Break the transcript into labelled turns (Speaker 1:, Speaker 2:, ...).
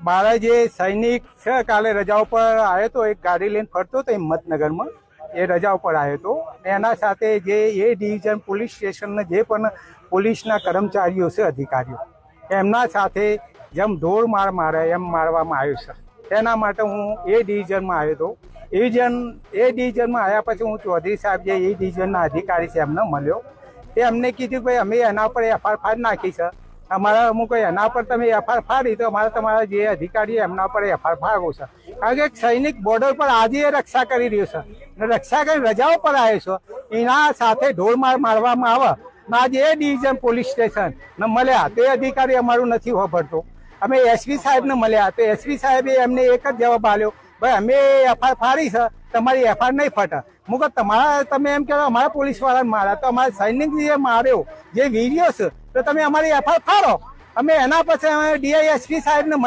Speaker 1: મારા જે સૈનિક છે, કાલે રજા ઉપર આવ્યો તો એક ગાડી લઈને ફરતો હતો હિંમતનગરમાં. એ રજા ઉપર આવ્યો હતો. એના સાથે જે એ ડિવિઝન પોલીસ સ્ટેશનના જે પણ પોલીસના કર્મચારીઓ છે, અધિકારીઓ, એમના સાથે જેમ ઢોર માર મારે, એમ મારવામાં આવ્યો છે. તેના માટે હું એ ડિવિઝનમાં આવ્યો હતો. ડિવિઝન એ ડિવિઝનમાં આવ્યા પછી હું ચૌધરી સાહેબ જે એ ડિવિઝનના અધિકારી છે, એમને મળ્યો. તે અમને કીધું ભાઈ, અમે એના પર એફઆઈઆર નાખી છે. અમારા અમુક એના પર તમે એફઆઈઆર ફાડી, તો અમારે તમારા જે અધિકારી એમના પર એફઆઈઆર ફાડવો છે. કારણ કે સૈનિક બોર્ડર પર આજે રક્ષા કરી રહ્યો છે. અને રક્ષા કરી રજાઓ પર આવ્યો છે. એના સાથે ઢોળમાર મારવામાં આવે. ને આજે એ ડિવિઝન પોલીસ સ્ટેશન ને મળ્યા. તે અધિકારી અમારું નથી વાપરતો અમે એસપી સાહેબને મળ્યા. તો એસપી સાહેબે એમને એક જ જવાબ આપ્યો. ભાઈ, અમે એફઆઈઆર ફાડી છે. તમારી એફઆઈઆર નહીં ફટે. મુકત તમારા, તમે એમ કહેવાય અમારા પોલીસ વાળાને માર્યા. તો અમારા સૈનિક જે માર્યો, જે વીડિયો છે તો તમે અમારી એફઆઈઆર ફાડો અમે એના પછી અમે ડીઆઈએસપી સાહેબને